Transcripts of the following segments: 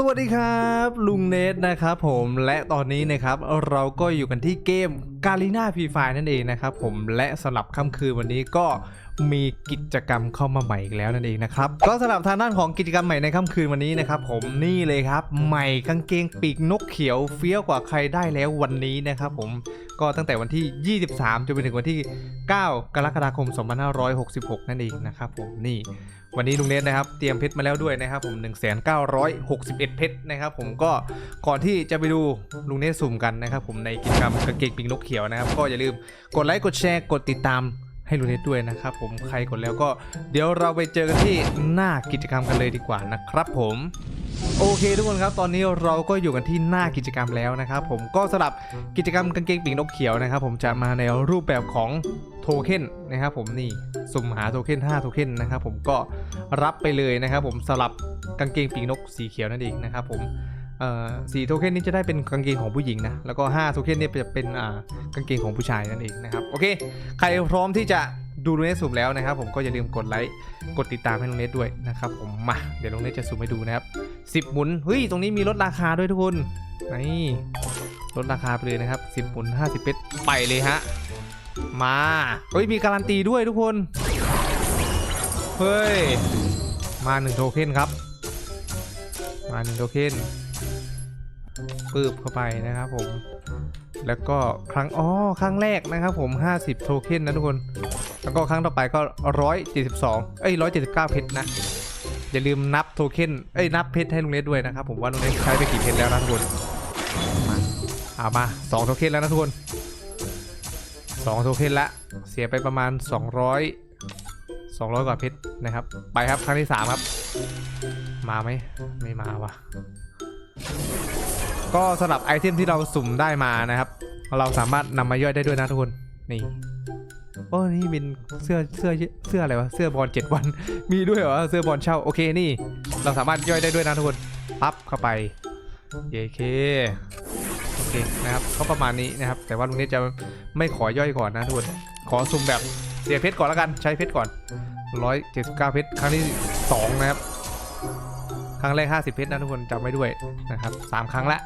สวัสดีครับลุงเนทนะครับผมและตอนนี้นะครับเราก็อยู่กันที่เกมกาลินาพีไฟนั่นเองนะครับผมและสำหรับค่ำคืนวันนี้ก็ มีกิจกรรมเข้ามาใหม่อีกแล้วนั่นเองนะครับ ก็สำหรับทางด้านของกิจกรรมใหม่ในค่ำคืนวันนี้นะครับผมนี่เลยครับ ใหม่กางเกงปีกนกเขียวเฟี้ยวกว่าใครได้แล้ววันนี้นะครับผมก็ตั้งแต่วันที่ 23 จนไปถึงวันที่ 9 กรกฎาคม 2566 นั่นเองนะครับผมนี่วันนี้ลุงเนทนะครับเตรียมเพชรมาแล้วด้วยนะครับผม 1,961 เพชรนะครับผมก็ก่อนที่จะไปดูลุงเนทสุ่มกันนะครับผมในกิจกรรมกางเกงปิงนกเขียวนะครับก็อย่าลืมกดไลค์กดแชร์กดติดตาม ให้ลุงเนทด้วยนะครับผมใครกดแล้วก็เดี๋ยวเราไปเจอกันที่หน้ากิจกรรมกันเลยดีกว่านะครับผมโอเคทุกคนครับตอนนี้เราก็อยู่กันที่หน้ากิจกรรมแล้วนะครับผมก็สำหรับกิจกรรมกางเกงปีกนกเขียวนะครับผมจะมาในรูปแบบของโทเค็นนะครับผมนี่สุ่มหาโทเค็น5โทเค็นนะครับผมก็รับไปเลยนะครับผมสลับกางเกงปีกนกสีเขียวนั่นเองนะครับผม สีโทเค็นนี้จะได้เป็นกางเกงของผู้หญิงนะ แล้วก็5โทเค็นเนี่ยจะเป็นอ่ากางเกงของผู้ชายนั่นเองนะครับ โอเค ใครพร้อมที่จะดูลุงเนสสุ่มแล้วนะครับ ผมก็อย่าลืมกดไลค์ กดติดตามให้ลุงเนสด้วยนะครับผมมา เดี๋ยวลุงเนสจะสุ่มให้ดูนะครับ10หมุน เฮ้ย ตรงนี้มีลดราคาด้วยทุกคน นี่ลดราคาไปเลยนะครับ10หมุน50เพชรไปเลยฮะ มา เฮ้ย มีการันตีด้วยทุกคน เฮ้ย มาหนึ่งโทเค็นครับ มาหนึ่งโทเค็น ปืบเข้าไปนะครับผม แล้วก็ครั้งอ๋อครั้งแรกนะครับผม 50 โทเค็นนะทุกคน แล้วก็ครั้งต่อไปก็ 172 เอ้ย 179 เพชรนะ อย่าลืมนับโทเค็นเอ้ย นับเพชรให้ลุงเนสด้วยนะครับผมว่าลุงเนสใช้ไปกี่เพชรแล้วนะทุกคน มาเอามา 2 โทเค็นแล้วนะทุกคน 2 โทเค็นละ เสียไปประมาณ 200 200 กว่าเพชรนะครับ ไปครับครั้งที่ 3 ครับ มาไหมไม่มาวะ ก็สำหรับไอเทมที่เราสุ่มได้มานะครับ เราสามารถนำมาย่อยได้ด้วยนะทุกคนนี่โอ้นี่เป็นเสื้อเสื้อเสื้ออะไรวะเสื้อบอลเจ็ดวัน มีด้วยเหรอเสื้อบอลเช่าโอเคนี่ เราสามารถย่อยได้ด้วยนะทุกคนปั๊บเข้าไปเยเคโอเคนะครับก็ประมาณนี้นะครับ แต่ว่าลุงเนสจะไม่ขอย่อยก่อนนะทุกคนขอสุ่มแบบเสียเพชรก่อนแล้วกันใช้เพชรก่อน179เพชรครั้งที่2นะครับ ครั้งแรก 50 เพชรนะทุกคนจำไว้ด้วยนะครับ3ครั้งละ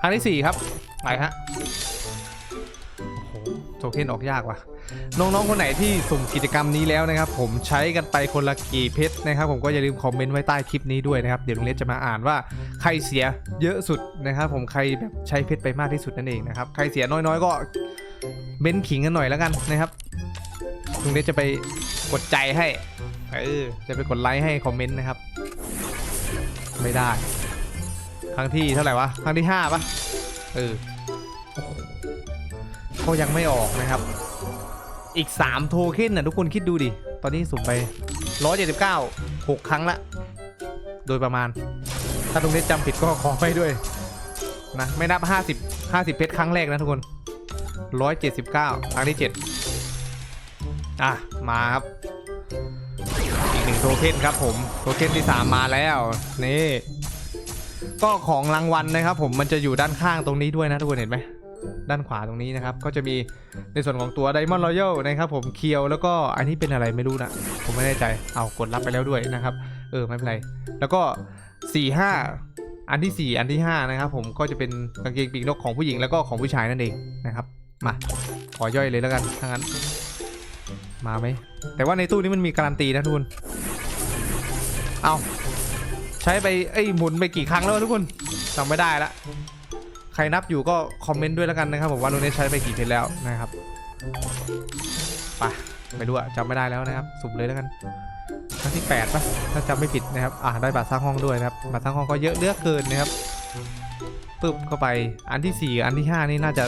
ครั้งที่ 4 ครับไปฮะโอ้โหโทเค็นออกยากว่ะน้อง ๆ คนไหนที่สุ่มกิจกรรมนี้แล้วนะครับ ผมใช้กันไปคนละกี่เพชรนะครับ ผมก็อย่าลืมคอมเมนต์ไว้ใต้คลิปนี้ด้วยนะครับ เดี๋ยวลุงเล็กจะมาอ่านว่าใครเสียเยอะสุดนะครับ ผมใครแบบใช้เพชรไปมากที่สุดนั่นเองนะครับ ใครเสียน้อยๆ ก็เบ้นขิงกันหน่อยแล้วกันนะครับลุงเล็กจะไปกดใจให้เออจะไปกดไลค์ให้คอมเมนต์นะครับ ไม่ได้ ครั้งที่เท่าไหร่วะ ครั้งที่5ปะเออโอ้โหก็ยังไม่ออกนะครับ อีก 3 โทเค็นนะทุกคนคิดดูดิ ตอนนี้สุ่มไป 179 6 ครั้งละ โดยประมาณ ถ้าตรงนี้จำผิดก็ขอไปด้วยนะ ไม่นับ 50 50 เพชรครั้งแรกนะทุกคน 179 ครั้งที่ 7 อะ มาครับ นึ่งโทเค็นครับผมโทเค็นที่ 3 มาแล้ว นี่ ก็ของรางวัลนะครับผมมันจะอยู่ด้านข้างตรงนี้ด้วยนะทุกคนเห็นไหมด้านขวาตรงนี้นะครับ ก็จะมีในส่วนของตัว Diamond Royal นะครับผมเคียวแล้วก็อันนี้เป็นอะไรไม่รู้นะผมไม่แน่ใจเอากดรับไปแล้วด้วยนะครับ เออไม่เป็นไร แล้วก็ 4 5 อันที่ 4 อันที่ 5 นะครับผมก็จะเป็นกางเกงปีกนกของผู้หญิงแล้วก็ของผู้ชายนั่นเองนะครับ มา ขอย่อยเลยแล้วกันถ้างั้น มาไหมแต่ว่าในตู้นี้มันมีการันตีนะทุกคนเอาใช้ไปไอ้หมุนไปกี่ครั้งแล้วทุกคนจำไม่ได้ละใครนับอยู่ก็คอมเมนต์ด้วยแล้วกันนะครับผมว่าลุงเนสใช้ไปกี่เพชรแล้วนะครับไปไม่รู้อะจำไม่ได้แล้วนะครับสุ่มเลยแล้วกันครั้งที่8ปะถ้าจำไม่ผิดนะครับอ่าได้บัตรสร้างห้องด้วยนะครับบัตรสร้างห้องก็เยอะเลือกเกินนะครับปึ๊บเข้าไปอันที่ 4 อันที่ 5 นี่น่าจะ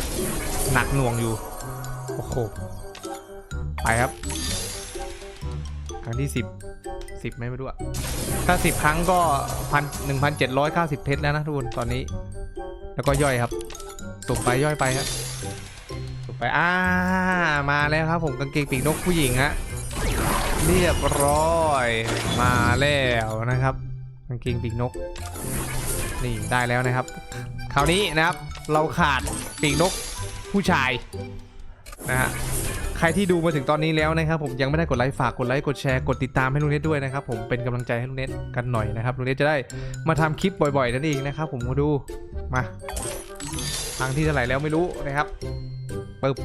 หนักหน่วงอยู่โอ้โห ไปครับ ครั้งที่10 10ไม่รู้อะถ้า10ครั้งก็พันหนึ่งพันเจ็ดร้อยเก้าสิบเพชรแล้วนะทุกคนตอนนี้ แล้วก็ย่อยครับสุ่มไปย่อยไปครับสุ่มไปอ่ามาแล้วครับผมกางเกงปีกนกผู้หญิงฮะเรียบร้อยมาแล้วนะครับกางเกงปีกนก นี่ได้แล้วนะครับ คราวนี้นะครับเราขาดปีกนกผู้ชายนะฮะ ครที่ดูมาถึงตอนนี้แล้วนะครับผมยังไม่ได้กดไลค์ฝากกดไลค์กดแชร์กดติดตามให้ลุงเน็ตด้วยนะครับผมเป็นกำลังใจให้ลุงเน็ตกันหน่อยนะครับลุงเน็ตจะได้มาทำคลิปบ่อยๆนั่นเองนะครับผมมาดูมาครั้งที่เท่าไหร่แล้วไม่รู้นะครับปึ๊บ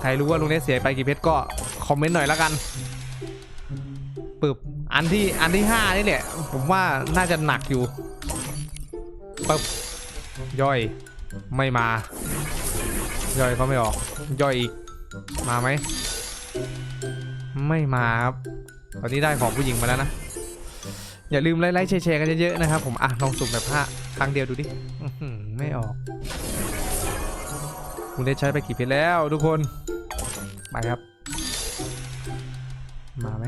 ใครรู้ว่าลุงเน็ตเสียไปกี่เพชรก็คอมเมนต์หน่อยละกันปึ๊บอันที่อันที่ห้านี่แหละผมว่าน่าจะหนักอยู่ปึ๊บย่อยไม่มา ย่อยก็ไม่ออก ย่อยอีก มาไหม ไม่มาครับ ตอนนี้ได้ของผู้หญิงมาแล้วนะ อย่าลืมไลค์แชร์ๆกันเยอะๆนะครับผม อะ ลองสุ่มแบบห้าครั้งเดียวดูดิ ไม่ออก คุณได้ใช้ไปกี่เพชรแล้วทุกคน ไปครับ มาไหม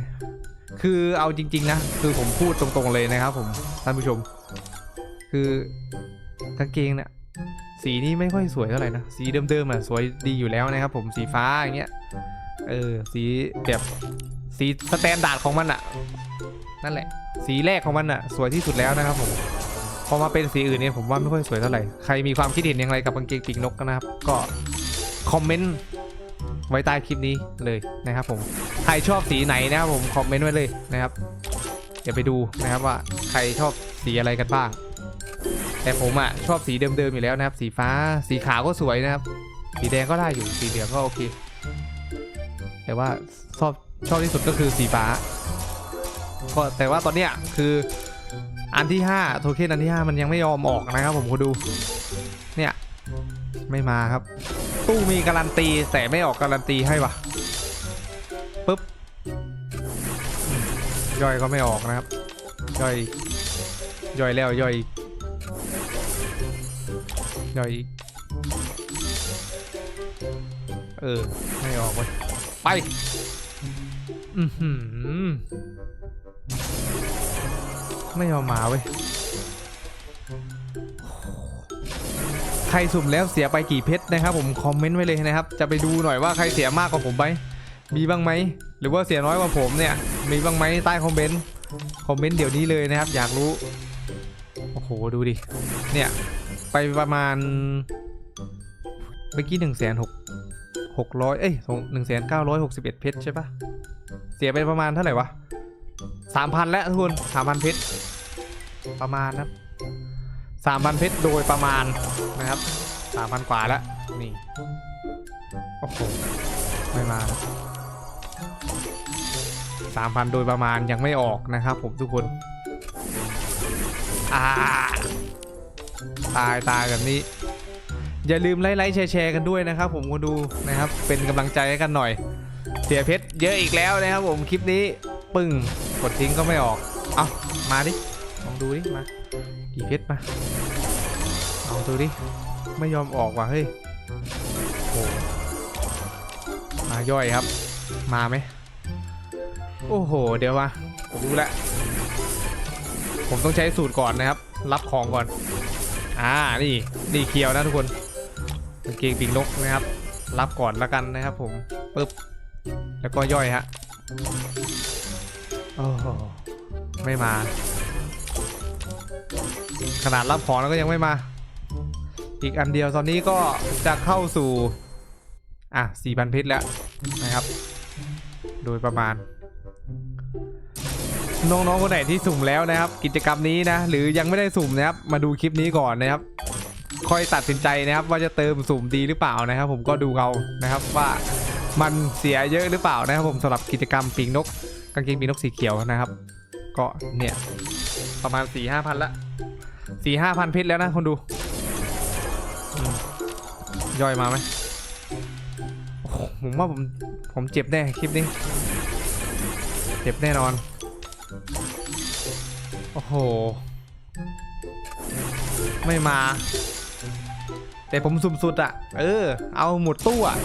คือเอาจริง ๆ นะ คือผมพูดตรงๆเลยนะครับผม ท่านผู้ชม คือกางเกงเนี่ย สีนี้ไม่ค่อยสวยเท่าไหร่นะ สีเดิมๆอะสวยดีอยู่แล้วนะครับผมสีฟ้าอย่างเงี้ย เออ สีแบบสีสแตนดาร์ดของมันอะ นั่นแหละ สีแรกของมันอะ สวยที่สุดแล้วนะครับผม พอมาเป็นสีอื่นเนี่ยผมว่าไม่ค่อยสวยเท่าไหร่ ใครมีความคิดเห็นอย่างไรกับกางเกงปีกนกนะครับ ก็คอมเมนต์ไว้ใต้คลิปนี้เลยนะครับผม ใครชอบสีไหนนะครับผมคอมเมนต์ไว้เลยนะครับ เดี๋ยวไปดูนะครับว่าใครชอบสีอะไรกันบ้าง แต่ผมอะชอบสีเดิมๆอยู่แล้วนะครับ สีฟ้าสีขาวก็สวยนะครับ สีแดงก็ได้อยู่สีเหลืองก็โอเค แต่ว่าชอบชอบที่สุดก็คือสีฟ้าก็แต่ว่าตอนเนี้ยคืออันที่5โทเค็นอันที่ 5 มันยังไม่ยอมออกนะครับ ผมคุณดู เนี่ยไม่มาครับ ตู้มีการันตีแต่ไม่ออกการันตีให้วะปุ๊บย่อยก็ไม่ออกนะครับย่อยย่อยแล้วย่อย อีกย่อยอีกเออไม่ออกเว้ยไปอือหือไม่ยอมมาเว้ยใครสุ่มแล้วเสียไปกี่เพชรนะครับ ผมคอมเมนต์ไว้เลยนะครับ จะไปดูหน่อยว่าใครเสียมากกว่าผมไหมมีบ้างไหมหรือว่าเสียน้อยกว่าผมเนี่ยมีบ้างไหมใต้คอมเมนต์คอมเมนต์เดี๋ยวนี้เลยนะครับ อยากรู้โอ้โหดูดิเนี่ย ไปประมาณเมื่อกี้หนึ่งแสนหกหกร้อยเอ้ยหนึ่งแสนเก้าร้อยหกสิบเอ็ดเพชรใช่ปะเสียไปประมาณเท่าไหร่วะสามพันแล้วทุกคนสามพันเพชรประมาณนะสามพันเพชรโดยประมาณนะครับสามพันกว่าแล้วนี่โอ้โหไม่มาสามพันโดยประมาณยังไม่ออกนะครับผมทุกคนอ่า ตายตายแบบนี้ อย่าลืมไลค์ไลค์แชร์แชร์กันด้วยนะครับ ผมก็ดูนะครับ เป็นกำลังใจให้กันหน่อย เสียเพชรเยอะอีกแล้วนะครับ ผมคลิปนี้ปึ้งกดทิ้งก็ไม่ออก เอามาดิลองดูดิมากี่เพชรมาเอาดูดิไม่ยอมออกว่ะเฮ้ยโอ้มาย่อยครับ มาไหมโอ้โห เดี๋ยวมาผมรู้แล้วผมต้องใช้สูตรก่อนนะครับ รับของก่อน อ่านี่นี่เคียวนะทุกคนกางเกงปีกนกนะครับ รับก่อนละกันนะครับ ผมปึ๊บแล้วก็ย่อยฮะโอ้ไม่มา ขนาดรับของแล้วก็ยังไม่มา อีกอันเดียวตอนนี้ก็จะเข้าสู่ อะสี่พันเพชรแล้วนะครับ โดยประมาณ น้องๆคนไหนที่สุ่มแล้วนะครับ กิจกรรมนี้นะ หรือยังไม่ได้สุ่มนะครับ มาดูคลิปนี้ก่อนนะครับ ค่อยตัดสินใจนะครับ ว่าจะเติมสุ่มดีหรือเปล่านะครับ ผมก็ดูเอานะครับว่ามันเสียเยอะหรือเปล่านะครับ ผมสำหรับกิจกรรมปีกนกกางเกงปีกนกสีเขียวนะครับ ก็เนี่ยประมาณ4ี่ห้าพันละสี่ห้าพันเพชรแล้วนะคนดู ย่อยมาไหมผมว่าผมผมเจ็บแน่คลิปนี้ เจ็บแน่นอน โอ้โห ไม่มา แต่ผมสุ่มสุดอะเออ เอาหมดตู้อะ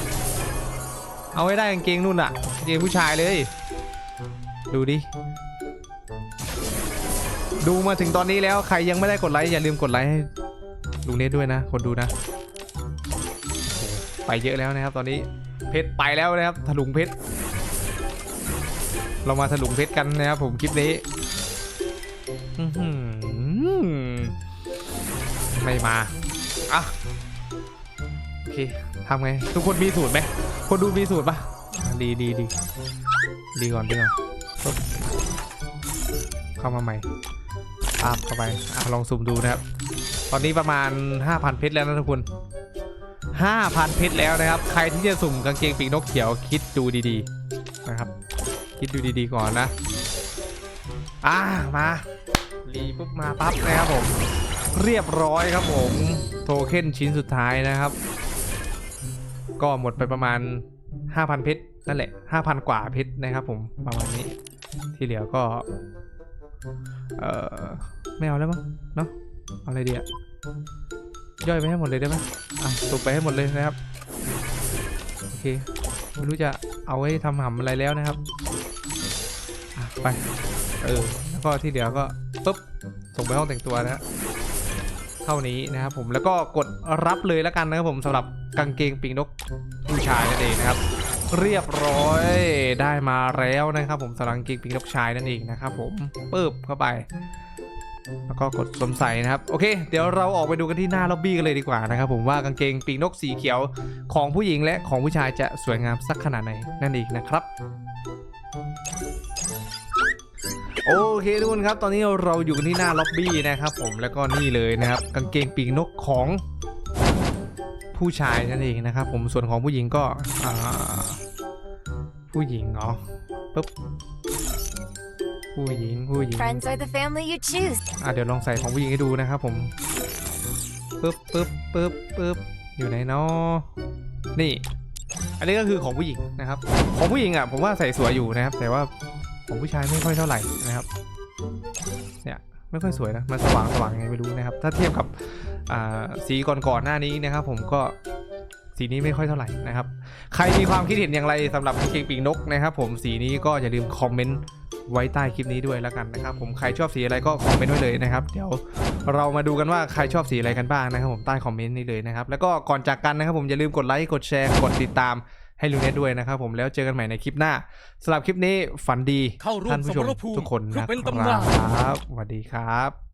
เอาให้ได้กางเกงนู่นอะกางเกงผู้ชายเลย ดูดิ ดูมาถึงตอนนี้แล้วใครยังไม่ได้กดไลค์อย่าลืมกดไลค์ให้ลุงเนทด้วยนะ คนดูนะ ไปเยอะแล้วนะครับตอนนี้ เพชรไปแล้วนะครับถลุงเพชร เรามาถลุงเพชรกันนะครับผมคลิปนี้ไม่มาอะโอเคทำไง ทุกคนมีสูตรไหมคนดูมีสูตรปะดีดีดีดีก่อนดีก่อนเข้ามาใหม่ตามเข้าไปอะลองสุ่มดูนะครับ ตอนนี้ประมาณ 5,000 เพชรแล้วนะทุกคน5,000 เพชรแล้วนะครับ ใครที่จะสุ่มกางเกงปีกนกเขียวคิดดูดีๆนะครับ คิดดูดีๆก่อนนะ อ่ามารีปุ๊บมาปั๊บนะครับผม เรียบร้อยครับผม โทเค็นชิ้นสุดท้ายนะครับ ก็หมดไปประมาณ 5,000 เพชรนั่นแหละ 5,000 กว่าเพชรนะครับผมประมาณนี้ที่เหลือก็ เอ่อไม่เอาแล้วมั้งเนาะเอาอะไรดีอะย่อยไปให้หมดเลยได้ไหมอะสุกไปให้หมดเลยนะครับ โอเค ไม่รู้จะ เอาไว้ทำหำอะไรแล้วนะครับไปเออแล้วก็ที่เหลือก็ปุ๊บส่งไปห้องแต่งตัวนะฮะเท่านี้นะครับผมแล้วก็กดรับเลยแล้วกันนะครับผมสำหรับกางเกงปีกนกผู้ชายนั่นเองนะครับ เรียบร้อยได้มาแล้วนะครับ ผมสำหรับกางเกงปีกนกชายนั่นเองนะครับผมปึ๊บเข้าไป แล้วก็กดสวมใส่นะครับ โอเค เดี๋ยวเราออกไปดูกันที่หน้าล็อบบี้กันเลยดีกว่านะครับผมว่ากางเกงปีกนกสีเขียวของผู้หญิงและของผู้ชายจะสวยงามสักขนาดไหนนั่นเองนะครับโอเคทุกคนครับตอนนี้เราอยู่กันที่หน้าล็อบบี้นะครับผมแล้วก็นี่เลยนะครับ กางเกงปีกนกของผู้ชายนั่นเองนะครับผมส่วนของผู้หญิงก็ผู้หญิงเหรอปึ๊บ ผู้หญิงผู้หญิง Friends are the family you choose. อะเดี๋ยวลองใส่ของผู้หญิงให้ดูนะครับผมปึ๊บปึ๊บปึ๊บปึ๊บอยู่ไหนเนาะนี่ อันนี้ก็คือของผู้หญิงนะครับ ของผู้หญิงอะผมว่าใส่สวยอยู่นะครับ แต่ว่าของผู้ชายไม่ค่อยเท่าไหร่นะครับเนี่ยไม่ค่อยสวยนะมันสว่างสว่างยังไงไม่รู้นะครับ ถ้าเทียบกับอ่าสีก่อนๆหน้านี้นะครับ ผมก็สีนี้ไม่ค่อยเท่าไหร่นะครับ ใครมีความคิดเห็นอย่างไรสำหรับกางเกงปีกนกนะครับ ผมสีนี้ก็อย่าลืมคอมเมนต์ ไว้ใต้คลิปนี้ด้วยแล้วกันนะครับผมใครชอบสีอะไรก็คอมเมนต์ไว้เลยนะครับเดี๋ยวเรามาดูกันว่าใครชอบสีอะไรกันบ้างนะครับผมใต้คอมเมนต์นี้เลยนะครับแล้วก็ก่อนจากกันนะครับผมอย่าลืมกดไลค์กดแชร์กดติดตามให้ลุงเน็ตด้วยนะครับผมแล้วเจอกันใหม่ในคลิปหน้าสำหรับคลิปนี้ฝันดีเข้าร่วมท่านผู้ชมสมรภูมิทุกคนเพื่นะอเป็นคตำนานรับสวัสดีครับ